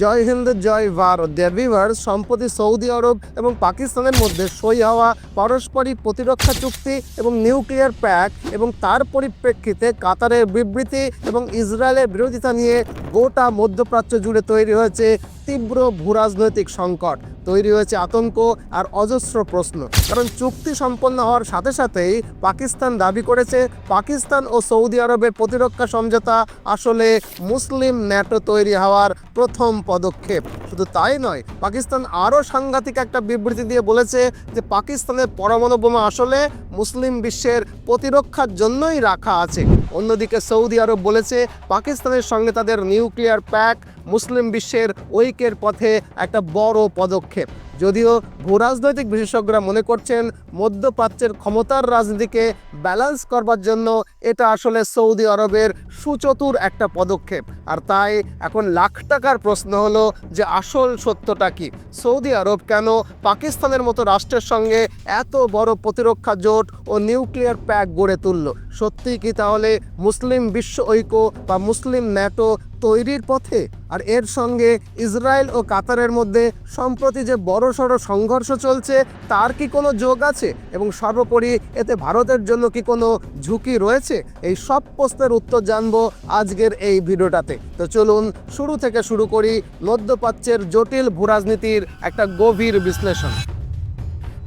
জয় হিন্দ, জয় ভারত। দেবিভার সম্প্রতি সৌদি আরব এবং পাকিস্তানের মধ্যে সই হওয়া পারস্পরিক প্রতিরক্ষা চুক্তি এবং নিউক্লিয়ার প্যাক এবং তার পরিপ্রেক্ষিতে কাতারের বিবৃতি এবং ইসরায়েলের বিরোধিতা নিয়ে গোটা মধ্যপ্রাচ্য জুড়ে তৈরি হয়েছে তীব্র ভূরাজনৈতিক সংকট। তৈরি হয়েছে আতঙ্ক আর অজস্র প্রশ্ন। কারণ চুক্তি সম্পন্ন হওয়ার সাথে সাথেই পাকিস্তান দাবি করেছে, পাকিস্তান ও সৌদি আরবের প্রতিরক্ষা সমঝোতা আসলে মুসলিম ন্যাটো তৈরি হওয়ার প্রথম পদক্ষেপ। শুধু তাই নয়, পাকিস্তান আরও সাংঘাতিক একটা বিবৃতি দিয়ে বলেছে যে পাকিস্তানের পরমাণু বোমা আসলে মুসলিম বিশ্বের প্রতিরক্ষার জন্যই রাখা আছে। অন্যদিকে সৌদি আরব বলেছে, পাকিস্তানের সঙ্গে তাদের নিউক্লিয়ার প্যাক মুসলিম বিশ্বের ঐক্যের পথে একটা বড় পদক্ষেপ। যদিও ভূরাজনৈতিক বিশেষজ্ঞরা মনে করছেন মধ্যপ্রাচ্যের ক্ষমতার রাজনীতিকে ব্যালেন্স করবার জন্য এটা আসলে সৌদি আরবের সুচতুর একটা পদক্ষেপ। আর তাই এখন লাখ টাকার প্রশ্ন হলো যে আসল সত্যটা কি? সৌদি আরব কেন পাকিস্তানের মতো রাষ্ট্রের সঙ্গে এত বড় প্রতিরক্ষা জোট ও নিউক্লিয়ার প্যাক গড়ে তুলল? সত্যি কি তাহলে মুসলিম বিশ্ব ঐক্য বা মুসলিম ন্যাটো তৈরির পথে আর এর সঙ্গে ইসরায়েল ও কাতারের মধ্যে সম্প্রতি যে বড়সড় সংঘর্ষ চলছে, তার কি কোনো যোগ আছে? এবং সর্বোপরি এতে ভারতের জন্য কি কোনো ঝুঁকি রয়েছে? এই সব প্রশ্নের উত্তর জানব আজকের এই ভিডিওটাতে। তো চলুন শুরু থেকে শুরু করি মধ্যপ্রাচ্যের জটিল ভূরাজনীতির একটা গভীর বিশ্লেষণ।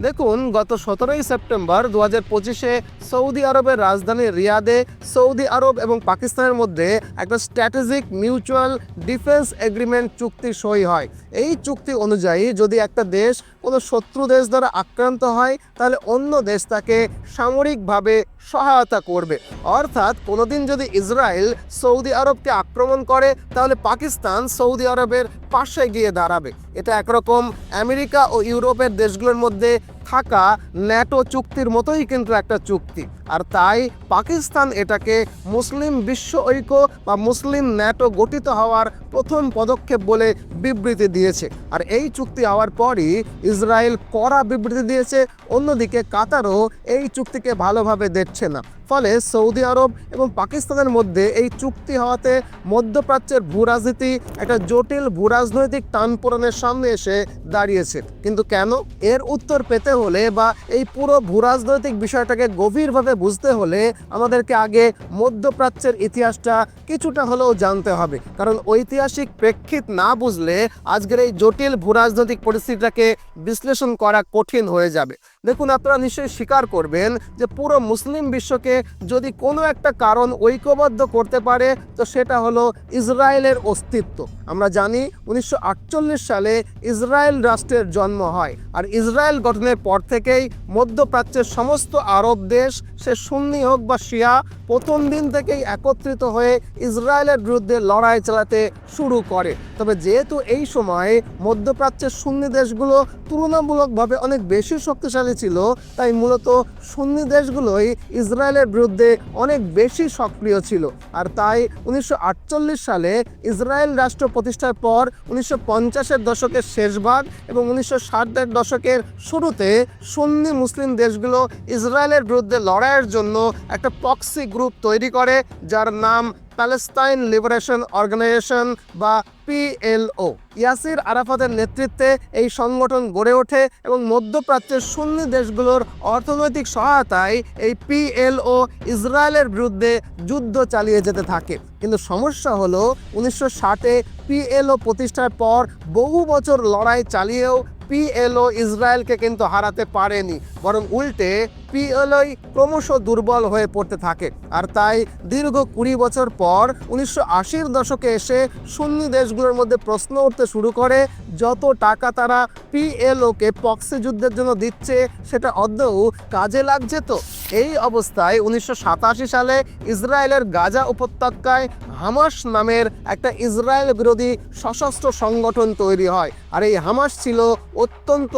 দেখুন, গত সতেরোই সেপ্টেম্বর দু হাজার পঁচিশে সৌদি আরবের রাজধানী রিয়াদে সৌদি আরব এবং পাকিস্তানের মধ্যে একটা স্ট্র্যাটেজিক মিউচুয়াল ডিফেন্স এগ্রিমেন্ট চুক্তি সই হয়। এই চুক্তি অনুযায়ী যদি একটা দেশ কোনো শত্রু দেশ দ্বারা আক্রান্ত হয়, তাহলে অন্য দেশ তাকে সামরিকভাবে সহায়তা করবে। অর্থাৎ কোনোদিন যদি ইসরায়েল সৌদি আরবকে আক্রমণ করে, তাহলে পাকিস্তান সৌদি আরবের পাশে গিয়ে দাঁড়াবে। এটা একরকম আমেরিকা ও ইউরোপের দেশগুলোর মধ্যে থাকা ন্যাটো চুক্তির মতোই কিন্তু একটা চুক্তি। আর তাই পাকিস্তান এটাকে মুসলিম বিশ্ব ঐক্য বা মুসলিম ন্যাটো গঠিত হওয়ার প্রথম পদক্ষেপ বলে বিবৃতি দিয়েছে। আর এই চুক্তি হওয়ার পরই ইসরায়েল কড়া বিবৃতি দিয়েছে, অন্যদিকে কাতারও এই চুক্তিকে ভালোভাবে দেখছে না। ফলে সৌদি আরব এবং পাকিস্তানের মধ্যে এই চুক্তি হওয়াতে মধ্যপ্রাচ্যের ভূরাজনীতি একটা জটিল ভূরাজনৈতিক টানপোড়েনের সামনে এসে দাঁড়িয়েছে। কিন্তু কেন? এর উত্তর পেতে হলে বা এই পুরো ভূরাজনৈতিক বিষয়টাকে গভীরভাবে বুঝতে হলে আমাদেরকে আগে মধ্যপ্রাচ্যের ইতিহাসটা কিছুটা হলেও জানতে হবে। কারণ ঐতিহাসিক প্রেক্ষিত না বুঝলে আজকের এই জটিল ভূরাজনৈতিক পরিস্থিতিটাকে বিশ্লেষণ করা কঠিন হয়ে যাবে। দেখুন, আপনারা নিশ্চয়ই স্বীকার করবেন যে পুরো মুসলিম বিশ্বকে যদি কোনো একটা কারণ ঐক্যবদ্ধ করতে পারে, তো সেটা হলো ইসরায়েলের অস্তিত্ব। আমরা জানি উনিশশো আটচল্লিশ সালে ইসরায়েল রাষ্ট্রের জন্ম হয়, আর ইসরায়েল গঠনের পর থেকেই মধ্যপ্রাচ্যের সমস্ত আরব দেশ, সে সুন্নি হোক বা শিয়া, প্রথম দিন থেকেই একত্রিত হয়ে ইসরায়েলের বিরুদ্ধে লড়াই চালাতে শুরু করে। তবে যেহেতু এই সময়ে মধ্যপ্রাচ্যের সুন্নি দেশগুলো তুলনামূলকভাবে অনেক বেশি শক্তিশালী ছিল, তাই মূলত সুন্নি দেশগুলোই ইসরায়েলের বিরুদ্ধে অনেক বেশি সক্রিয় ছিল। আর তাই উনিশশো আটচল্লিশ সালে ইসরায়েল রাষ্ট্র প্রতিষ্ঠার পর উনিশশো পঞ্চাশের দশকের শেষ ভাগ এবং উনিশশো ষাটের দশকের শুরুতে সুন্নি মুসলিম দেশগুলো ইসরায়েলের বিরুদ্ধে লড়াইয়ের জন্য একটা পক্সি গ্রুপ তৈরি করে, যার নাম প্যালেস্তাইন লিবারেশন অর্গানাইজেশন বা পিএলও ইয়াসির আরাফাতের নেতৃত্বে এই সংগঠন গড়ে ওঠে এবং মধ্যপ্রাচ্যের সুন্নি দেশগুলোর অর্থনৈতিক সহায়তায় এই পিএলও ইসরায়েলের বিরুদ্ধে যুদ্ধ চালিয়ে যেতে থাকে। কিন্তু সমস্যা হলো, উনিশশো ষাটে পিএলও প্রতিষ্ঠার পর বহু বছর লড়াই চালিয়েও পিএলও ইসরায়েলকে কিন্তু হারাতে পারেনি। বরং উল্টে পিএলওই ক্রমশ দুর্বল হয়ে পড়তে থাকে। আর তাই দীর্ঘ কুড়ি বছর পর উনিশশো আশির দশকে এসে সুন্নি দেশগুলোর মধ্যে প্রশ্ন উঠতে শুরু করে, যত টাকা তারা পিএলওকে পক্সি যুদ্ধের জন্য দিচ্ছে, সেটা অদ্যও কাজে লাগছে তো। এই অবস্থায় উনিশশো সাতাশি সালে ইসরায়েলের গাজা উপত্যকায় হামাস নামের একটা ইসরায়েল বিরোধী সশস্ত্র সংগঠন তৈরি হয়। আর এই হামাস ছিল অত্যন্ত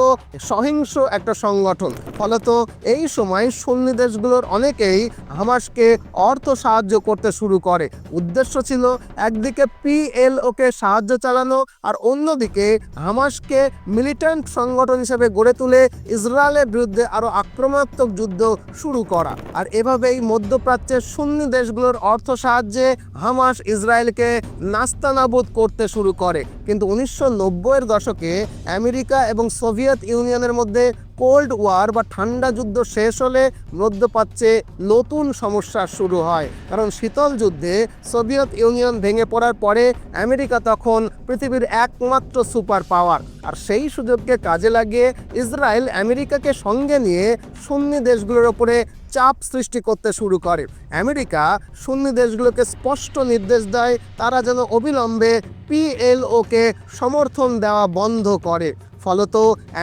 সহিংস একটা সংগঠন। ফলত এই সময় সুন্নি দেশগুলোর অনেকেই হামাসকে অর্থ সাহায্য করতে শুরু করে। উদ্দেশ্য ছিল একদিকে পিএলওকে সাহায্য চালানো আর অন্যদিকে হামাসকে মিলিটেন্ট সংগঠন হিসেবে গড়ে তুলে ইসরায়েলের বিরুদ্ধে আরও আক্রমণাত্মক যুদ্ধ শুরু করা। আর এভাবেই মধ্যপ্রাচ্যের সুন্নি দেশগুলোর অর্থ সাহায্যে হামাস ইসরায়েলকে নাস্তানাবুদ করতে শুরু করে। কিন্তু উনিশশো নব্বইয়ের দশকে আমেরিকা এবং সোভিয়েত ইউনিয়নের মধ্যে কোল্ড ওয়ার বা ঠান্ডা যুদ্ধ শেষ হলে মধ্যপ্রাচ্যে নতুন সমস্যা শুরু হয়। কারণ শীতল যুদ্ধে সোভিয়েত ইউনিয়ন ভেঙে পড়ার পরে আমেরিকা তখন পৃথিবীর একমাত্র সুপার পাওয়ার। আর সেই সুযোগকে কাজে লাগিয়ে ইসরায়েল আমেরিকাকে সঙ্গে নিয়ে সুন্নি দেশগুলোর ওপরে চাপ সৃষ্টি করতে শুরু করে। আমেরিকা সুন্নি দেশগুলোকে স্পষ্ট নির্দেশ দেয়, তারা যেন অবিলম্বে পিএলওকে সমর্থন দেওয়া বন্ধ করে। ফলত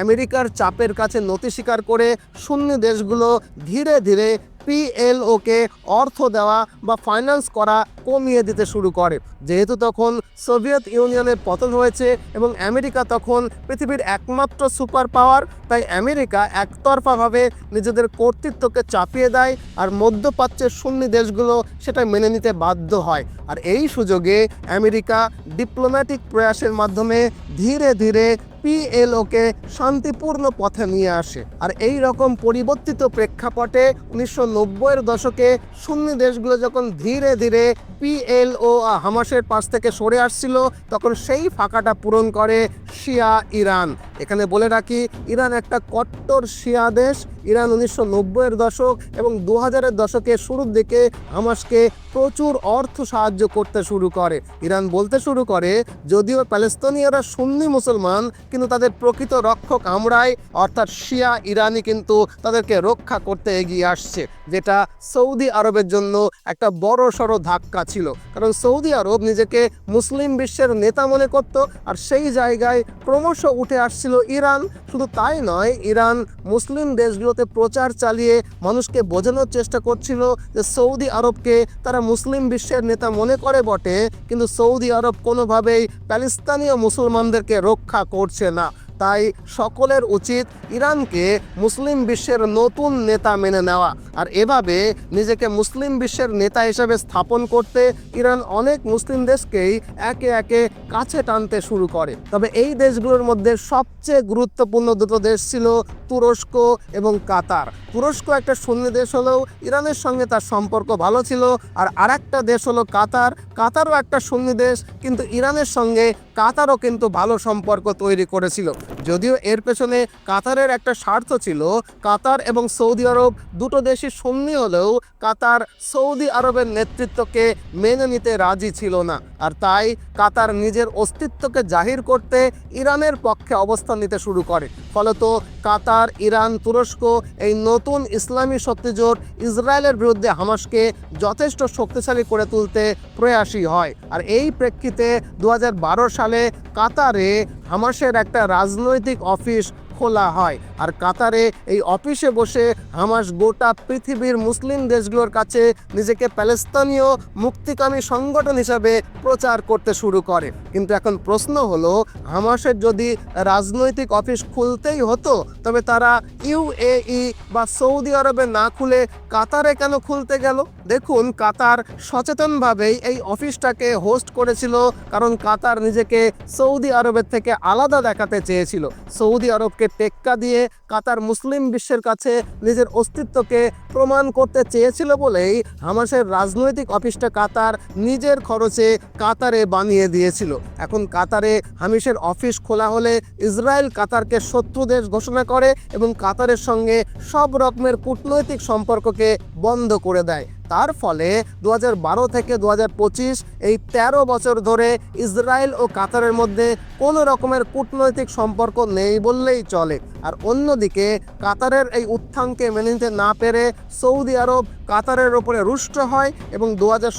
আমেরিকার চাপের কাছে নতি স্বীকার করে শূন্য দেশগুলো ধীরে ধীরে পিএলওকে অর্থ দেওয়া বা ফাইন্যান্স করা কমিয়ে দিতে শুরু করে। যেহেতু তখন সোভিয়েত ইউনিয়নের পতন হয়েছে এবং আমেরিকা তখন পৃথিবীর একমাত্র সুপার পাওয়ার, তাই আমেরিকা একতরফাভাবে নিজেদের কর্তৃত্বকে চাপিয়ে দেয় আর মধ্যপ্রাচ্যের সুন্নি দেশগুলো সেটা মেনে নিতে বাধ্য হয়। আর এই সুযোগে আমেরিকা ডিপ্লোম্যাটিক প্রয়াসের মাধ্যমে ধীরে ধীরে পিএলওকে শান্তিপূর্ণ পথে নিয়ে আসে। আর এই রকম পরিবর্তিত প্রেক্ষাপটে উনিশশো নব্বইয়ের দশকে সুন্নি দেশগুলো যখন ধীরে ধীরে পিএলও হামাসের পাশ থেকে সরে আসছিল, তখন সেই ফাঁকাটা পূরণ করে শিয়া ইরান। এখানে বলে রাখি, ইরান একটা কট্টর শিয়া দেশ। ইরান উনিশশো নব্বইয়ের দশক এবং দু হাজারের দশকের শুরুর দিকে হামাসকে প্রচুর অর্থ সাহায্য করতে শুরু করে। ইরান বলতে শুরু করে, যদিও প্যালেস্তনীয়রা সুন্নি মুসলমান, কিন্তু তাদের প্রকৃত রক্ষক আমরাই, অর্থাৎ শিয়া ইরানি কিন্তু তাদেরকে রক্ষা করতে এগিয়ে আসছে, যেটা সৌদি আরবের জন্য একটা বড় সড়ো ধাক্কা ছিল। কারণ সৌদি আরব নিজেকে মুসলিম বিশ্বের নেতা মনে করত, আর সেই জায়গায় ক্রমশ উঠে আসছিল ইরান। শুধু তাই নয়, ইরান মুসলিম দেশগুলোতে প্রচার চালিয়ে মানুষকে বোঝানোর চেষ্টা করছিল যে সৌদি আরবকে তারা মুসলিম বিশ্বের নেতা মনে করে বটে, কিন্তু সৌদি আরব কোনোভাবেই প্যালেস্তানীয় মুসলমানদেরকে রক্ষা করছে না। তাই সকলের উচিত ইরানকে মুসলিম বিশ্বের নতুন নেতা মেনে নেওয়া। আর এভাবে নিজেকে মুসলিম বিশ্বের নেতা হিসেবে স্থাপন করতে ইরান অনেক মুসলিম দেশকেই একে একে কাছে টানতে শুরু করে। তবে এই দেশগুলোর মধ্যে সবচেয়ে গুরুত্বপূর্ণ দুটো দেশ ছিল তুরস্ক এবং কাতার। তুরস্ক একটা সুন্নি দেশ হলেও ইরানের সঙ্গে তার সম্পর্ক ভালো ছিল। আর আরেকটা দেশ হলো কাতার। কাতারও একটা সুন্নি দেশ, কিন্তু ইরানের সঙ্গে কাতারও কিন্তু ভালো সম্পর্ক তৈরি করেছিল। যদিও এর পেছনে কাতারের একটা স্বার্থ ছিল, কাতার এবং সৌদি আরব দুটো দেশই সুন্নি হলেও কাতার সৌদি আরবের নেতৃত্বকে মেনে নিতে রাজি ছিল না। আর তাই কাতার নিজের অস্তিত্বকে জাহির করতে ইরানের পক্ষে অবস্থান নিতে শুরু করে। ফলত কাতার, ইরান, তুরস্ক এই নতুন ইসলামী শক্তিজোট ইসরায়েলের বিরুদ্ধে হামাসকে যথেষ্ট শক্তিশালী করে তুলতে প্রয়াসী হয়। আর এই প্রেক্ষিতে দু হাজার বারো সালে কাতারে হামাসের একটা রাজনৈতিক অফিস খোলা হয়। আর কাতারে এই অফিসে বসে হামাস গোটা পৃথিবীর মুসলিম দেশগুলোর কাছে নিজেকে প্যালেস্তানীয় মুক্তিকামী সংগঠন হিসাবে প্রচার করতে শুরু করে। কিন্তু এখন প্রশ্ন হলো হামাসের যদি রাজনৈতিক অফিস খুলতেই হতো, তবে তারা ইউএই বা সৌদি আরবে না খুলে কাতারে কেন খুলতে গেল? দেখুন, কাতার সচেতনভাবেই এই অফিসটাকে হোস্ট করেছিল কারণ কাতার নিজেকে সৌদি আরবের থেকে আলাদা দেখাতে চেয়েছিল। সৌদি আরবকে টেক্কা দিয়ে কাতার মুসলিম বিশ্বের কাছে নিজের অস্তিত্বকে প্রমাণ করতে চেয়েছিল বলেই হামাসের রাজনৈতিক অফিসটা কাতার নিজের খরচে কাতারে বানিয়ে দিয়েছিল। এখন কাতারে হামিশের অফিস খোলা হলে ইসরায়েল কাতারকে শত্রু দেশ ঘোষণা করে এবং কাতারের সঙ্গে সব রকমের কূটনৈতিক সম্পর্ককে বন্ধ করে দেয়। তার ফলে দু হাজার বারো থেকে দু হাজার পঁচিশ এই ১৩ বছর ধরে ইসরায়েল ও কাতারের মধ্যে কোনো রকমের কূটনৈতিক সম্পর্ক নেই বললেই চলে। আর অন্যদিকে কাতারের এই উত্থানকে মেনে নিতে না পেরে সৌদি আরব কাতারের ওপরে রুষ্ট হয় এবং দু হাজার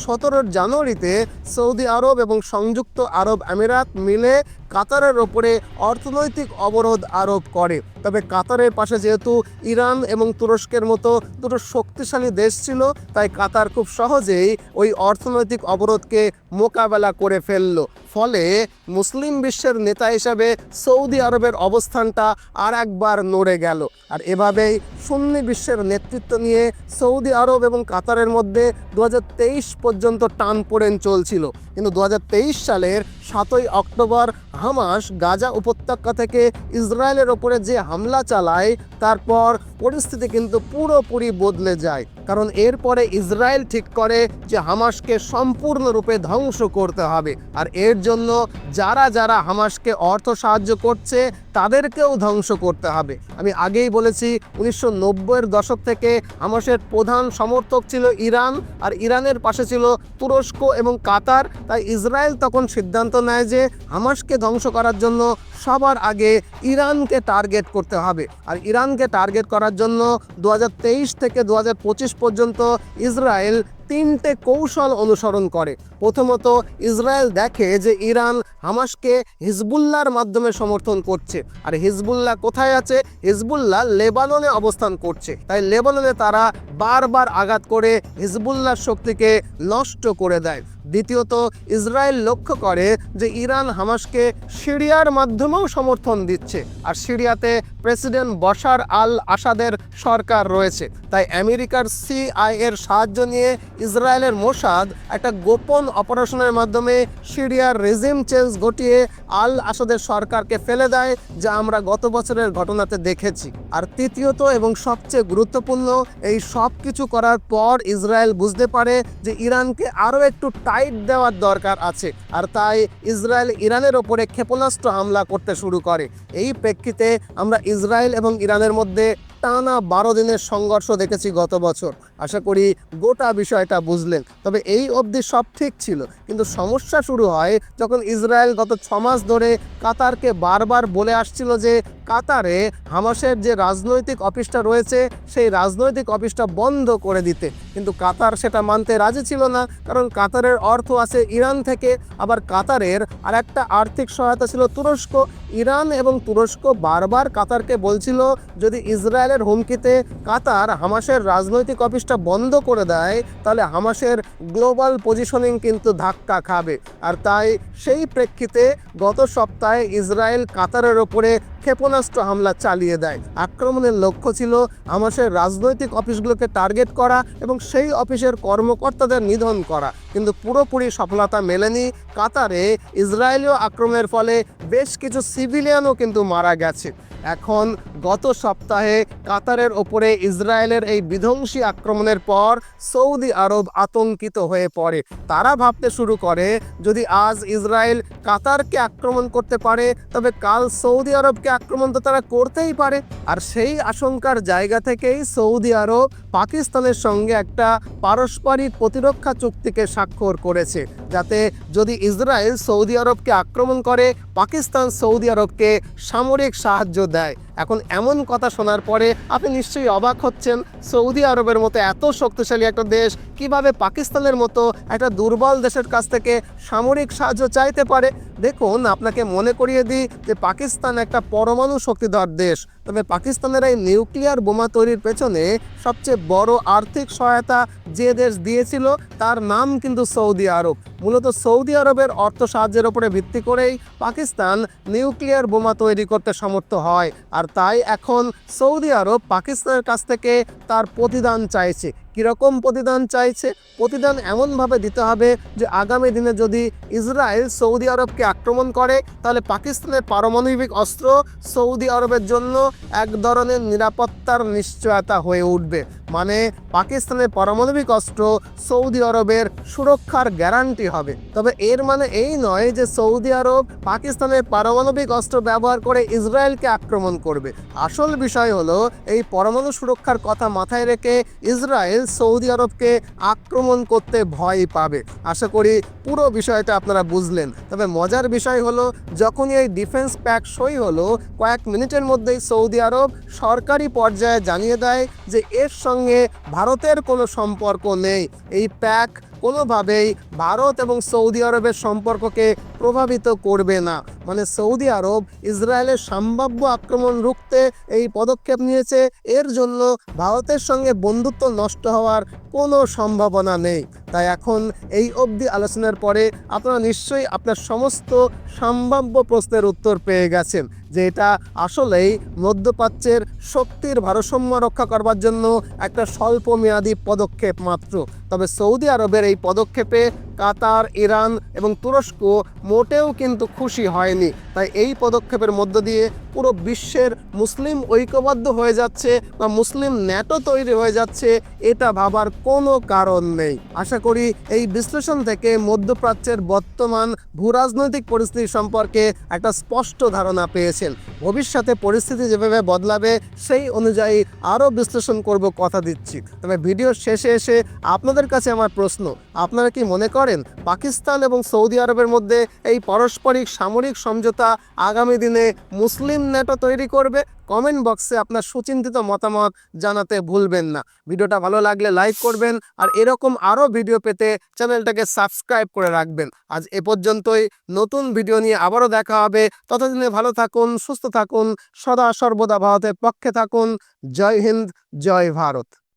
জানুয়ারিতে সৌদি আরব এবং সংযুক্ত আরব আমিরাত মিলে কাতারের ওপরে অর্থনৈতিক অবরোধ আরোপ করে। তবে কাতারের পাশে যেহেতু ইরান এবং তুরস্কের মতো দুটো শক্তিশালী দেশ ছিল, তাই কাতার খুব সহজেই ওই অর্থনৈতিক অবরোধকে মোকাবেলা করে ফেলল। ফলে মুসলিম বিশ্বের নেতা হিসাবে সৌদি আরবের অবস্থানটা আর একবার নড়ে গেল। আর এভাবেই সুন্নি বিশ্বের নেতৃত্ব নিয়ে সৌদি আরব এবং কাতারের মধ্যে দু হাজার তেইশ পর্যন্ত টান পড়েন চলছিল। কিন্তু দু হাজার তেইশ সালের সাতই অক্টোবর হামাস গাজা উপত্যকা থেকে ইসরায়েলের ওপরে যে হামলা চালায়, তারপর পরিস্থিতি কিন্তু পুরোপুরি বদলে যায়। কারণ এরপরে ইসরায়েল ঠিক করে যে হামাসকে সম্পূর্ণরূপে ধ্বংস করতে হবে। আর এর জন্য যারা যারা হামাসকে অর্থ সাহায্য করছে তাদেরকেও ধ্বংস করতে হবে। আমি আগেই বলেছি, উনিশশো নব্বইয়ের দশক থেকে হামাসের প্রধান সমর্থক ছিল ইরান, আর ইরানের পাশে ছিল তুরস্ক এবং কাতার। তাই ইসরায়েল তখন সিদ্ধান্ত নেয় যে হামাসকে ধ্বংস করার জন্য সবার আগে ইরানকে টার্গেট করতে হবে। আর ইরানকে টার্গেট করার জন্য দু হাজার তেইশ থেকে দু হাজার পঁচিশ পর্যন্ত ইসরায়েল তিনটে কৌশল অনুসরণ করে। প্রথমত, ইসরায়েল দেখে যে ইরান হামাসকে হিজবুল্লার মাধ্যমে সমর্থন করছে। আর হিজবুল্লাহ কোথায় আছে? হিজবুল্লাহ লেবাননে অবস্থান করছে। তাই লেবাননে তারা বারবার আঘাত করে হিজবুল্লার শক্তিকে নষ্ট করে দেয়। দ্বিতীয়ত, ইসরায়েল লক্ষ্য করে যে ইরান হামাসকে সিরিয়ার মাধ্যমেও সমর্থন দিচ্ছে। আর সিরিয়াতে প্রেসিডেন্ট বশার আল আসাদের সরকার রয়েছে। তাই আমেরিকার সিআই এর সাহায্য নিয়ে ইসরায়েলের মোসাদ একটা গোপন অপারেশনের মাধ্যমে সিরিয়ার রেজিম চেঞ্জ ঘটিয়ে আল আসাদের সরকারকে ফেলে দেয়, যা আমরা গত বছরের ঘটনাতে দেখেছি। আর তৃতীয়ত এবং সবচেয়ে গুরুত্বপূর্ণ, এই সব কিছু করার পর ইসরায়েল বুঝতে পারে যে ইরানকে আরও একটু টাইট দেওয়ার দরকার আছে। আর তাই ইসরায়েল ইরানের ওপরে ক্ষেপণাস্ত্র হামলা করতে শুরু করে। এই প্রেক্ষিতে আমরা ইসরায়েল এবং ইরানের মধ্যে টানা বারো দিনের সংঘর্ষ দেখেছি গত বছর। আশা করি গোটা বিষয়টা বুঝলেন। তবে এই অবধি সব ঠিক ছিল। কিন্তু সমস্যা শুরু হয় যখন ইসরায়েল গত ছ মাস ধরে কাতারকে বারবার বলে আসছিল যে কাতারে হামাসের যে রাজনৈতিক অফিসটা রয়েছে, সেই রাজনৈতিক অফিসটা বন্ধ করে দিতে। কিন্তু কাতার সেটা মানতে রাজি ছিল না, কারণ কাতারের অর্থ আছে ইরান থেকে। আবার কাতারের আর একটা আর্থিক সহায়তা ছিল তুরস্ক। ইরান এবং তুরস্ক বারবার কাতারকে বলছিল, যদি ইসরায়েলের হুমকিতে কাতার হামাসের রাজনৈতিক অফিসটা বন্ধ করে দেয়, তাহলে হামাসের গ্লোবাল পজিশনিং কিন্তু ধাক্কা খাবে। আর তাই সেই প্রেক্ষিতে গত সপ্তাহে ইসরায়েল কাতারের ওপরে ক্ষেপণাস্ত্র হামলা চালিয়ে দেয়। আক্রমণের লক্ষ্য ছিল হামাসের রাজনৈতিক অফিসগুলোকে টার্গেট করা এবং সেই অফিসের কর্মকর্তাদের নিধন করা। কিন্তু পুরোপুরি সফলতা মেলেনি কাতারে। ইসরায়েলীয় আক্রমণের ফলে বেশ কিছু সিভিলিয়ানও কিন্তু মারা গেছে। এখন গত সপ্তাহে কাতারের ওপরে ইসরায়েলের এই বিধ্বংসী আক্রমণের পর সৌদি আরব আতঙ্কিত হয়ে পড়ে। তারা ভাবতে শুরু করে, যদি আজ ইসরায়েল কাতারকে আক্রমণ করতে পারে, তবে কাল সৌদি আরবকে আক্রমণ তো তারা করতেই পারে। আর সেই আশঙ্কার জায়গা থেকেই সৌদি আরব পাকিস্তানের সঙ্গে একটা পারস্পরিক প্রতিরক্ষা চুক্তিকে স্বাক্ষর করেছে। যাতে যদি ইসরায়েল সৌদি আরবকে আক্রমণ করে, পাকিস্তান সৌদি আরবকে সামরিক সাহায্য দেয়। এখন এমন কথা শোনার পরে আপনি নিশ্চয়ই অবাক হচ্ছেন, সৌদি আরবের মতো এত শক্তিশালী একটা দেশ কীভাবে পাকিস্তানের মতো একটা দুর্বল দেশের কাছ থেকে সামরিক সাহায্য চাইতে পারে? দেখুন, আপনাকে মনে করিয়ে দিই যে পাকিস্তান একটা পরমাণু শক্তিধর দেশ। তবে পাকিস্তানের এই নিউক্লিয়ার বোমা তৈরির পেছনে সবচেয়ে বড় আর্থিক সহায়তা যে দেশ দিয়েছিল, তার নাম কিন্তু সৌদি আরব। মূলত সৌদি আরবের অর্থ সাহায্যের উপরে ভিত্তি করেই পাকিস্তান নিউক্লিয়ার বোমা তৈরি করতে সমর্থ হয়। আর তাই এখন সৌদি আরব পাকিস্তানের কাছ থেকে তার প্রতিদান চাইছে। কীরকম প্রতিদান চাইছে? প্রতিদান এমনভাবে দিতে হবে যে আগামী দিনে যদি ইসরায়েল সৌদি আরবকে আক্রমণ করে, তাহলে পাকিস্তানের পারমাণবিক অস্ত্র সৌদি আরবের জন্য এক ধরনের নিরাপত্তার নিশ্চয়তা হয়ে উঠবে। মানে পাকিস্তানের পারমাণবিক অস্ত্র সৌদি আরবের সুরক্ষার গ্যারান্টি হবে। তবে এর মানে এই নয় যে সৌদি আরব পাকিস্তানের পারমাণবিক অস্ত্র ব্যবহার করে ইসরায়েলকে আক্রমণ করবে। আসল বিষয় হলো, এই পরমাণু সুরক্ষার কথা মাথায় রেখে ইসরায়েল সৌদি আরবকে আক্রমণ করতে ভয় পাবে। আশা করি পুরো বিষয়টা আপনারা বুঝলেন। তবে মজার বিষয় হলো, যখনই এই ডিফেন্স প্যাক সই হলো, কয়েক মিনিটের মধ্যেই সৌদি আরব সরকারি পর্যায়ে জানিয়ে দেয় যে, এর সঙ্গে ভারতের কোনো সম্পর্ক নেই। এই প্যাক কোনোভাবেই ভারত এবং সৌদি আরবের সম্পর্ককে প্রভাবিত করবে না। মানে সৌদি আরব ইসরায়েলের সম্ভাব্য আক্রমণ রুখতে এই পদক্ষেপ নিয়েছে। এর জন্য ভারতের সঙ্গে বন্ধুত্ব নষ্ট হওয়ার কোনো সম্ভাবনা নেই। তাই এখন এই অবধি আলোচনার পরে আপনারা নিশ্চয়ই আপনার সমস্ত সম্ভাব্য প্রশ্নের উত্তর পেয়ে গেছেন যে এটা আসলেই মধ্যপ্রাচ্যের শক্তির ভারসাম্য রক্ষা করবার জন্য একটা স্বল্প মেয়াদী পদক্ষেপ মাত্র। তবে সৌদি আরবের এই পদক্ষেপে কাতার, ইরান এবং তুরস্ক মোটেও কিন্তু খুশি হয়নি। তাই এই পদক্ষেপের মধ্য দিয়ে পুরো বিশ্বের মুসলিম ঐক্যবদ্ধ হয়ে যাচ্ছে বা মুসলিম ন্যাটো তৈরি হয়ে যাচ্ছে, এটা ভাবার কোনো কারণ নেই। আশা করি এই বিশ্লেষণ থেকে মধ্যপ্রাচ্যের বর্তমান ভূরাজনৈতিক পরিস্থিতি সম্পর্কে একটা স্পষ্ট ধারণা পেয়েছেন। ভবিষ্যতে পরিস্থিতি যেভাবে বদলাবে, সেই অনুযায়ী আরও বিশ্লেষণ করব কথা দিচ্ছি। তবে ভিডিওর শেষে এসে আপনাদের কাছে আমার প্রশ্ন, আপনারা কি মনে করেন পাকিস্তান এবং সৌদি আরবের মধ্যে এই পারস্পরিক সামরিক সমঝোতা আগামী দিনে মুসলিম ন্যাটো তৈরি করবে। কমেন্ট বক্সে আপনার সুচিন্তিত মতামত জানাতে ভুলবেন না। ভিডিওটা ভালো লাগলে লাইক করবেন আর এরকম আরও ভিডিও পেতে চ্যানেলটাকে সাবস্ক্রাইব করে রাখবেন। আজ এ পর্যন্তই। নতুন ভিডিও নিয়ে আবারও দেখা হবে। ততদিনে ভালো থাকুন, সুস্থ থাকুন, সদা সর্বদা ভারতের পক্ষে থাকুন। জয় হিন্দ, জয় ভারত।